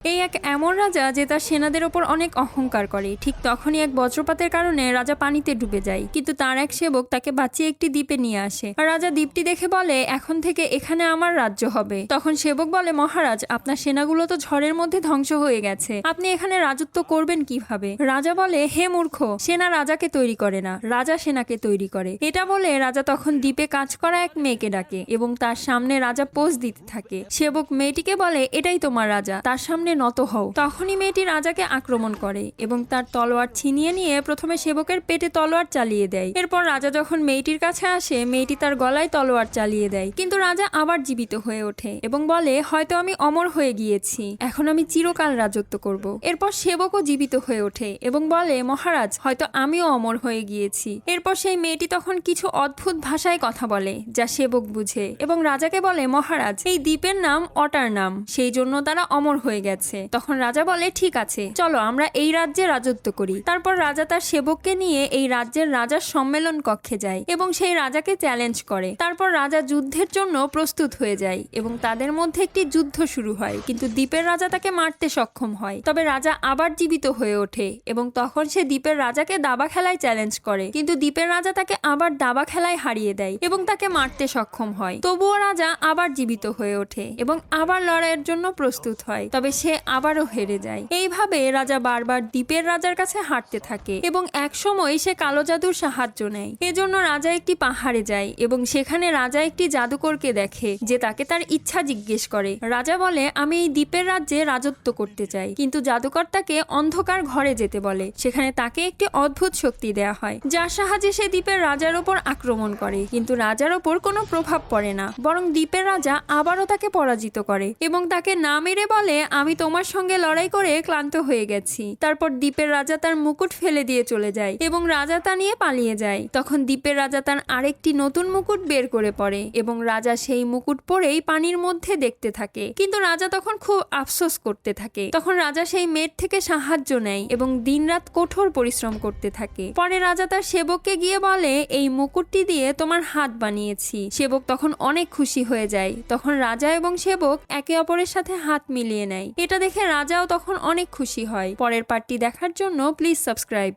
এই এক এমন রাজা যে তার সেনাদের ওপর অনেক অহংকার করে। ঠিক তখনই এক বজ্রপাতের কারণে রাজা পানিতে ডুবে যায়। কিন্তু তার এক সেবক তাকে বাঁচিয়ে একটি দ্বীপে নিয়ে আসে। আর রাজা দ্বীপটি দেখে বলে, এখন থেকে এখানে আমার রাজ্য হবে। তখন সেবক বলে, মহারাজ, আপনার সেনাগুলো তো ঝড়ের মধ্যে ধ্বংস হয়ে গেছে। আপনি এখানে রাজত্ব করবেন কীভাবে? রাজা বলে, হে মূর্খ, সেনা রাজাকে তৈরি করে না, রাজা সেনাকে তৈরি করে। এটা বলে রাজা তখন দ্বীপে কাজ করা এক মেয়েকে ডাকে এবং তার সামনে রাজা পোজ দিতে থাকে। সেবক মেয়েটিকে বলে, এটাই তোমার রাজা। তার সামনে নত হও। তখনই মেয়েটি রাজাকে আক্রমণ করে এবং তার তলোয়ার ছিনিয়ে নিয়ে প্রথমে সেবকের পেটে তলোয়ার চালিয়ে দেয়। এরপর রাজা যখন মেয়েটির কাছে আসে, মেয়েটি তার গলায় তলোয়ার চালিয়ে দেয়। কিন্তু রাজা আবার জীবিত হয়ে ওঠে এবং বলে, হয়তো আমি অমর হয়ে গিয়েছি। এখন আমি চিরকাল রাজত্ব করব। এরপর সেবকও জীবিত হয়ে ওঠে এবং বলে, মহারাজ, হয়তো আমিও অমর হয়ে গিয়েছি। এরপর সেই মেয়েটি তখন কিছু অদ্ভুত ভাষায় কথা বলে, যা সেবক বুঝে এবং রাজাকে বলে, মহারাজ, এই দ্বীপের নাম অটার নাম। সেই জন্য তারা অমর হয়ে গেছে। তখন রাজা বলে, ঠিক আছে, চলো আমরা এই রাজ্যে রাজত্ব করি। তারপর রাজা তার সেবককে নিয়ে এই রাজ্যের রাজার সম্মেলন কক্ষে যায় এবং সেই রাজাকে চ্যালেঞ্জ করে। তারপর রাজা যুদ্ধের জন্য প্রস্তুত হয়ে যায় এবং তাদের মধ্যে একটি যুদ্ধ শুরু হয়। কিন্তু দ্বীপের রাজা তাকে মারতে সক্ষম হয়। তবে রাজা আবার জীবিত হয়ে ওঠে এবং তখন সে দ্বীপের রাজাকে দাবা খেলায় চ্যালেঞ্জ করে। কিন্তু দ্বীপের রাজা তাকে আবার দাবা খেলায় হারিয়ে দেয় এবং তাকে মারতে সক্ষম হয়। তবুও রাজা আবার জীবিত হয়ে ওঠে এবং আবার লড়াইয়ের জন্য প্রস্তুত হয়। তবে সে আবারও হেরে যায়। এইভাবে রাজা বারবার দ্বীপের রাজার কাছে হাঁটতে থাকে এবং একসময় সে কালো জাদুর সাহায্য নেয়। এজন্য রাজা একটি পাহাড়ে যায় এবং সেখানে রাজা একটি জাদুকরকে দেখে যে তাকে তার ইচ্ছা জিজ্ঞেস করে। রাজা বলে, আমি এই দ্বীপের রাজ্যে রাজত্ব করতে চাই। কিন্তু জাদুকর তাকে অন্ধকার ঘরে যেতে বলে। সেখানে তাকে একটি অদ্ভুত শক্তি দেয়া হয়, যার সাহায্যে সে দ্বীপের রাজার ওপর আক্রমণ করে। কিন্তু রাজার ওপর কোনো প্রভাব পড়ে না, বরং দ্বীপের রাজা আবারও তাকে পরাজিত করে এবং তাকে না মেরে বলে, আমি তোমার সঙ্গে লড়াই করে ক্লান্ত হয়ে গেছি। তারপর দ্বীপের রাজা তার মুকুট ফেলে দিয়ে চলে যায় এবং রাজা তা নিয়ে পালিয়ে যায়। তখন দ্বীপের রাজা তার আরেকটি নতুন মুকুট বের করে পড়ে এবং রাজা সেই মুকুট পরেই পানির মধ্যে দেখতে থাকে। কিন্তু রাজা তখন খুব আফসোস করতে থাকে। তখন রাজা সেই মেয়ের থেকে সাহায্য নেয় এবং দিনরাত কঠোর পরিশ্রম করতে থাকে। পরে রাজা তার সেবককে গিয়ে বলে, এই মুকুটটি দিয়ে তোমার হাত বানিয়েছি। সেবক তখন অনেক খুশি হয়ে যায়। তখন রাজা এবং সেবক একে অপরের সাথে হাত মিলিয়ে নেয়। এটা দেখে রাজাও তখন অনেক খুশি হয়। পরের পার্টটি দেখার জন্য প্লিজ সাবস্ক্রাইব